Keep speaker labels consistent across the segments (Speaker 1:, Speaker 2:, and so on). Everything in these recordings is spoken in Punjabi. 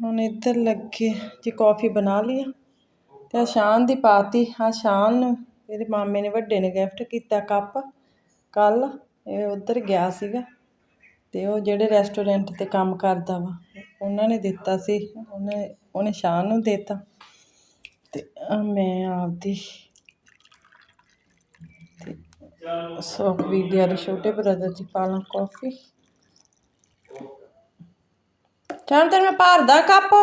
Speaker 1: ਹੁਣ ਇੱਧਰ ਲੱਗੇ, ਜੀ ਕਾਫੀ ਬਣਾ ਲਈ ਤੇ ਆਹ ਸ਼ਾਨ ਦੀ ਪਾਤੀ ਆ ਸ਼ਾਨ ਨੂੰ ਇਹਦੇ ਮਾਮੇ ਨੇ ਵੱਡੇ ਨੇ ਗਿਫਟ ਕੀਤਾ ਕੱਪ। ਕੱਲ ਇਹ ਉੱਧਰ ਗਿਆ ਸੀਗਾ ਤੇ ਉਹ ਜਿਹੜੇ ਰੈਸਟੋਰੈਂਟ ਤੇ ਕੰਮ ਕਰਦਾ ਵਾ, ਉਹਨਾਂ ਨੇ ਦਿੱਤਾ ਸੀ, ਉਹਨੇ ਉਹਨੇ ਸ਼ਾਨ ਨੂੰ ਦਿੱਤਾ। ਤੇ ਮੈਂ ਆਪਦੀ ਸੋ ਵੀਡੀਓ ਦੇ ਛੋਟੇ ਬ੍ਰਦਰ ਦੀ ਪਾਲਾਂ ਕਾਫੀ। ਚਾਹ ਤੇ ਮੈਂ ਭਰਦਾ ਕੱਪ।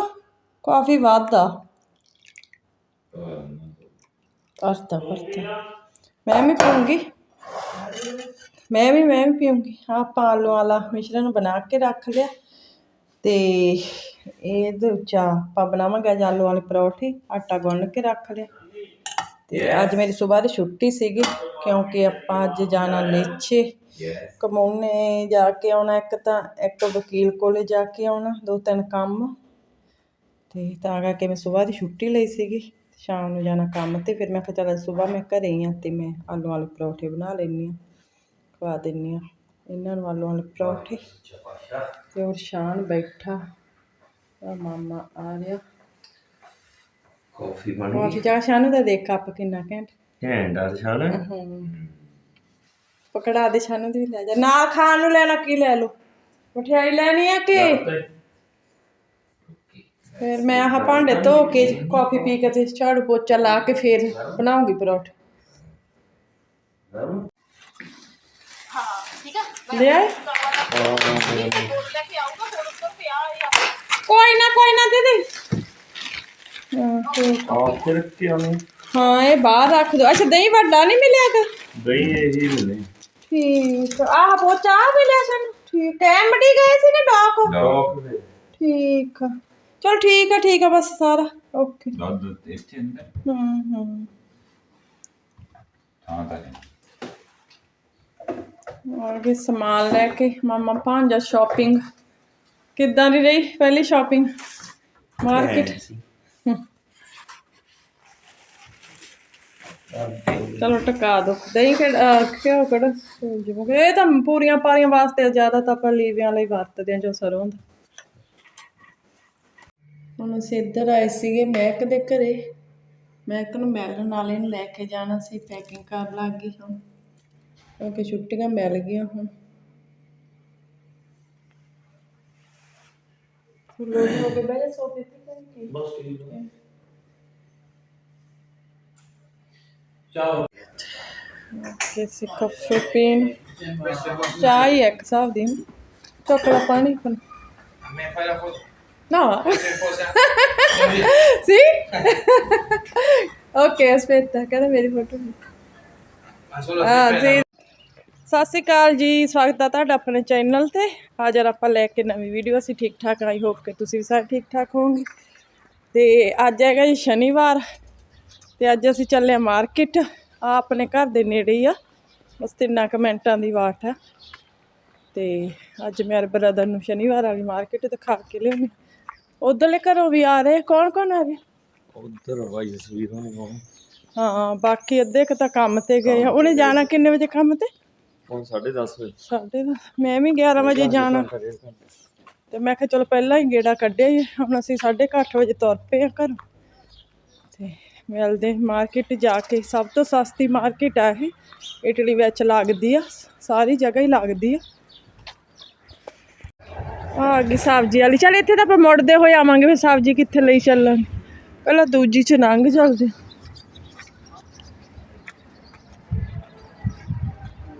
Speaker 1: ਕਾਫੀ ਵੱਧਦਾ। ਭਰਦਾ ਭਰਦਾ ਮੈਂ ਵੀ ਪੀਉਂਗੀ ਮੈਂ ਵੀ ਮੈਂ ਵੀ ਪੀਉਂਗੀ ਆਪਾਂ ਆਲੂ ਵਾਲਾ ਮਿਸ਼ਰਣ ਬਣਾ ਕੇ ਰੱਖ ਲਿਆ। ਤੇ ਇਹਦੇ ਵਿੱਚ ਆਪਾਂ ਬਣਾਵਾਂਗੇ ਅੱਜ ਆਲੂ ਵਾਲੇ ਪਰੌਠੇ। ਆਟਾ ਗੁੰਨ ਕੇ ਰੱਖ ਲਿਆ। ਤੇ ਅੱਜ ਮੇਰੀ ਸਵੇਰ ਦੀ ਛੁੱਟੀ ਸੀਗੀ, ਕਿਉਂਕਿ ਆਪਾਂ ਅੱਜ ਜਾਣਾ ਲੇਛੇ ਕਮੌਨੇ ਜਾ ਕੇ ਆਉਣਾ ਇੱਕ ਤਾਂ ਇੱਕ ਵਕੀਲ ਕੋਲੇ ਜਾ ਕੇ ਆਉਣਾ ਦੋ ਤਿੰਨ ਕੰਮ। ਤੇ ਤਾਂ ਕਰਕੇ ਮੈਂ ਸਵੇਰ ਦੀ ਛੁੱਟੀ ਲਈ ਸੀਗੀ। ਸ਼ਾਮ ਨੂੰ ਜਾਣਾ ਕੰਮ ਤੇ ਫਿਰ ਮੈਂ ਕਿਹਾ ਚੱਲ ਸਵੇਰ ਮੈਂ ਘਰੇ ਹੀ ਆ ਤੇ ਮੈਂ ਆਲੂ ਵਾਲੇ ਪਰੌਠੇ ਬਣਾ ਲੈਂਦੀ ਹਾਂ ਖਵਾ ਦਿੰਦੀ ਹਾਂ। ਇਹਨਾਂ ਨੂੰ ਆਲੂ ਵਾਲੇ ਪਰੌਠੇ। ਤੇ ਹੋਰ ਸ਼ਾਨ ਬੈਠਾ। ਆ ਮਾਮਾ ਆ ਰਿਹਾ।
Speaker 2: ਕਾਫੀ ਬਣ
Speaker 1: ਕਾਫੀ ਚਾਹ ਸ਼ਾਨ ਦਾ ਦੇਖ ਕੱਪ ਕਿੰਨਾ ਘੈਂਟ।
Speaker 2: ਘੈਂਟ ਆ ਸ਼ਾਨ।
Speaker 1: ਹਮ। ਪਕੜਾ ਦੇ ਸ਼ਾਨੂ ਦੀ ਵੀ ਲੈ ਜਾ। ਨਾਲ ਖਾਣ ਨੂੰ ਲੈਣਾ ਕੀ ਲੈ ਲਓ? ਮਠਿਆਈ ਲੈਣੀ ਆ ਕਿ? ਫਿਰ ਮੈਂ ਆਹ ਭਾਂਡੇ ਧੋ ਕੇ ਕਾਫੀ ਪੀ ਕੇ ਤੇ ਝਾੜੂ ਪੋਚਾ ਲਾ ਕੇ ਫਿਰ ਬਣਾਉਂਗੀ ਪਰੌਠੇ। ਲੈ ਆਏ? ਕੋਈ ਨਾ ਕੋਈ ਨਾ ਦੀਦੀ।
Speaker 2: ਫਿਰ ਕੀ
Speaker 1: ਹਾਂ ਇਹ ਬਾਹਰ ਰੱਖ ਦੋ। ਅੱਛਾ ਦਹੀਂ ਵੱਡਾ ਨਹੀਂ ਮਿਲਿਆ ਕਰ
Speaker 2: ਦਹੀਂ ਇਹੀ ਮਿਲੇ।
Speaker 1: ਠੀਕ ਆਹ ਪੋਚਾ ਆ ਮਿਲਿਆ ਸਾਨੂੰ। ਠੀਕ ਹੈ ਐਮਡੀ ਗਏ ਸੀ ਨਾ ਡਾਕ
Speaker 2: ਡੌਕ ਦੇ
Speaker 1: ਠੀਕ ਆ। ਚਲ ਠੀਕ ਆ ਠੀਕ ਆ ਬਸ ਸਾਰਾ। ਓਕੇ
Speaker 3: ਦੁੱਧ ਇੱਥੇ ਅੰਦਰ।
Speaker 1: ਹੂੰ ਹੂੰ
Speaker 3: ਥਾਂ ਤਾਂ
Speaker 1: ਆ ਕੇ ਸਮਾਨ ਲੈ ਕੇ ਮਾਮਾ ਭਾਂਜਾ ਸ਼ਾਪਿੰਗ ਕਿੱਦਾਂ ਦੀ ਰਹੀ ਪਹਿਲੀ ਸ਼ਾਪਿੰਗ ਮਾਰਕੀਟ ਚਲੋ ਟਕਾ ਦੋ। ਦਹੀਂ ਕਿ ਕਿਉਂ ਕੜ ਇਹ ਤਾਂ ਪੂਰੀਆਂ ਪਾਰੀਆਂ ਵਾਸਤੇ ਜ਼ਿਆਦਾ ਤਾਂ ਆਪਾਂ ਲੀਵਿਆਂ ਲਈ ਵਰਤਦੇ ਆ ਜੋ ਸਰੋਂ ਦਾ। ਹੁਣ ਅਸੀਂ ਇੱਧਰ ਆਏ ਸੀਗੇ ਮਹਿਕ ਦੇ ਘਰੇ। ਮਹਿਕ ਨੂੰ ਮਿਲਣ ਵਾਲੇ ਨੂੰ ਲੈ ਕੇ ਜਾਣਾ ਸੀ ਪੈਕਿੰਗ ਕਰਨ ਲੱਗ ਗਈ ਹੁਣ। ਕਿਉਂਕਿ ਛੁੱਟੀਆਂ ਮਿਲ ਗਈਆਂ ਹੁਣ। ਲੋਕ ਹੋ ਕੇ ਜਾ ਸੋਫੇ ਤੇ ਬਹਿ ਕੇ। ਕਾਫੀ ਪੀਣ ਚਾਹ ਹੀ ਇੱਕ ਹਿਸਾਬ ਦੀ ਚੋਕਲਾ ਪਾਣੀ ਕਹਿੰਦਾ ਮੇਰੀ ਫੋਟੋ ਹਾਂ ਜੀ ਸਤਿ ਸ਼੍ਰੀ ਅਕਾਲ ਜੀ ਸਵਾਗਤ ਹੈ ਤੁਹਾਡਾ ਆਪਣੇ ਚੈਨਲ ਤੇ ਹਾਜ਼ਰ ਆਪਾਂ ਲੈ ਕੇ ਨਵੀਂ ਵੀਡੀਓ ਅਸੀਂ ਠੀਕ ਠਾਕ ਆਈ ਹੋਪ ਕਿ ਤੁਸੀਂ ਵੀ ਸਾਰੇ ਠੀਕ ਠਾਕ ਹੋਵੋਗੇ ਤੇ ਅੱਜ ਹੈਗਾ ਜੀ ਸ਼ਨੀਵਾਰ ਤੇ ਅੱਜ ਅਸੀਂ ਚੱਲੇ ਆ ਮਾਰਕੀਟ। ਆ ਆਪਣੇ ਘਰ ਦੇ ਨੇੜੇ ਹੀ ਆ। ਬਸ ਤਿੰਨਾਂ ਕੁ ਮਿੰਟਾਂ ਦੀ ਵਾਟ ਆ। ਤੇ ਅੱਜ ਮੇਰੇ ਬ੍ਰਦਰ ਨੂੰ ਸ਼ਨੀਵਾਰ ਵਾਲੀ ਮਾਰਕੀਟ ਦਿਖਾ ਕੇ ਲਿਆਉਣੀ। ਉਧਰਲੇ ਘਰੋਂ ਵੀ ਆ ਰਹੇ ਕੌਣ ਕੌਣ ਆ ਰਹੇ?
Speaker 2: ਉਧਰ ਭਾਈ ਤਸਵੀਰ ਹੋਣੀ
Speaker 1: ਹਾਂ ਬਾਕੀ ਅੱਧੇ ਕੁ ਤਾਂ ਕੰਮ ਤੇ ਗਏ ਆ। ਉਹਨੇ ਜਾਣਾ ਕਿੰਨੇ ਵਜੇ ਕੰਮ ਤੇ?
Speaker 2: ਹੁਣ 10:30 ਵਜੇ।
Speaker 1: ਸਾਢੇ ਦਸ। ਮੈਂ ਵੀ 11 ਵਜੇ ਜਾਣਾ। ਤੇ ਮੈਂ ਕਿਹਾ ਚਲੋ ਪਹਿਲਾਂ ਹੀ ਗੇੜਾ ਕੱਢਿਆ ਹੀ ਹੁਣ ਅਸੀਂ 8:30 ਵਜੇ ਤੁਰ ਪਏ ਆ ਘਰ। ਤੇ ਮਿਲਦੇ ਮਾਰਕੀਟ ਜਾ ਕੇ ਸਭ ਤੋਂ ਸਸਤੀ ਮਾਰਕੀਟ ਆ ਇਹ। ਇਟਲੀ ਵਿੱਚ ਲੱਗਦੀ ਆ ਸਾਰੀ ਜਗ੍ਹਾ ਹੀ ਲੱਗਦੀ ਆ। ਆ ਗਈ ਸਬਜ਼ੀ ਵਾਲੀ। ਚੱਲ ਇੱਥੇ ਤਾਂ ਆਪਾਂ ਮੁੜਦੇ ਹੋਏ ਆਵਾਂਗੇ ਫਿਰ ਸਬਜ਼ੀ ਕਿੱਥੇ ਲਈ ਚੱਲਣ? ਪਹਿਲਾਂ ਦੂਜੀ ਚ ਲੰਘ ਚੱਲਦੇ।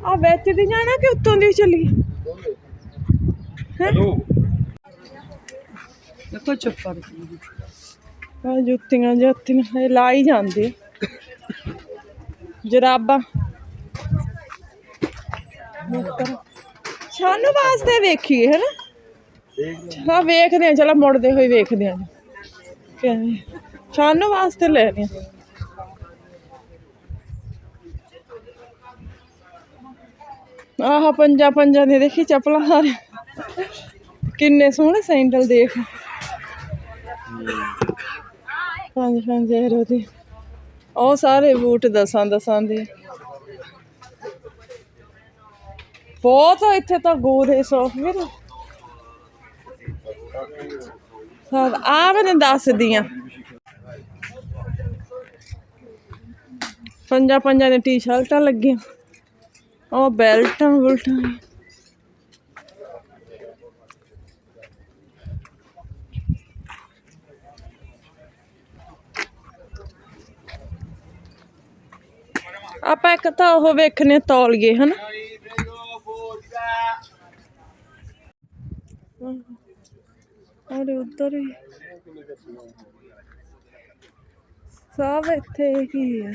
Speaker 1: ਆ ਵਿੱਚ ਦੀ ਜਾਣਾ ਕਿ ਉੱਤੋਂ ਦੀ ਚੱਲੀ?
Speaker 2: ਹੈਲੋ
Speaker 1: ਦੇਖੋ ਚੱਪਲ। ਆ ਜੁੱਤੀਆਂ ਜੁੱਤੀਆਂ, ਇਹ ਹੀ ਜਾਂਦੇ। ਜਰਾਬਾਂ। ਸਾਨੂੰ ਵਾਸਤੇ ਵੇਖੀਏ ਹੈ ਨਾ ਹਾਂ, ਵੇਖਦੇ ਆ ਚਲੋ ਮੁੜਦੇ ਹੋਏ ਵੇਖਦੇ ਆ ਕਿਵੇਂ? ਸਾਨੂੰ ਵਾਸਤੇ ਲੈ ਰਹੇ ਆ ਆਹ ਪੰਜਾ ਪੰਜਾ ਦੇ ਦੇਖੀ, ਚੱਪਲਾਂ ਹਾਰੇ। ਕਿੰਨੇ ਸੋਹਣੇ ਸੈਂਡਲ ਦੇਖ। ਪੰਜ ਪੰਜ ਯੂਰੋ ਦੇ ਉਹ ਸਾਰੇ ਬੂਟ ਦਸਾਂ ਦਸਾਂ ਦੇ। ਬਹੁਤ ਆ, ਇੱਥੇ ਤਾਂ ਗੋਰੇ ਸੋਫ ਵੀਰ ਸਾਦ ਆ ਮੈਂ ਦੱਸਦੀ ਆ। ਪੰਜਾਂ ਪੰਜਾਂ ਦੀਆਂ ਟੀ-ਸ਼ਰਟਾਂ ਲੱਗੀਆਂ। ਉਹ ਬੈਲਟਾਂ ਬੁਲਟਾਂ ਆਪਾਂ ਇੱਕ ਤਾਂ ਉਹ ਵੇਖਨੇ ਤੌਲੀਏ ਹਨਾ? ਅਰੇ ਉੱਧਰ ਹੀ। ਸਭ ਇੱਥੇ ਹੀ ਹੈ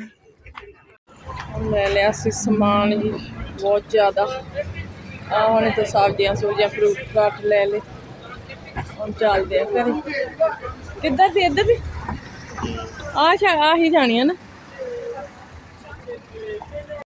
Speaker 1: ਲੈ ਲਿਆ ਸੀ ਸਮਾਨ ਜੀ ਬਹੁਤ ਜ਼ਿਆਦਾ। ਆ ਹੁਣ ਤਾਂ ਸਬਜ਼ੀਆਂ ਸੂਜੀਆਂ ਫਰੂਟ ਫਰਾਟ ਲੈ ਲਏ। ਹੁਣ ਚੱਲਦੇ ਆ ਘਰੇ। ਕਿੱਧਰ ਦੀ ਇੱਧਰ ਦੀ ਆ ਸ਼ਾ ਆਹੀ ਜਾਣੀ ਹੈ ਨਾ।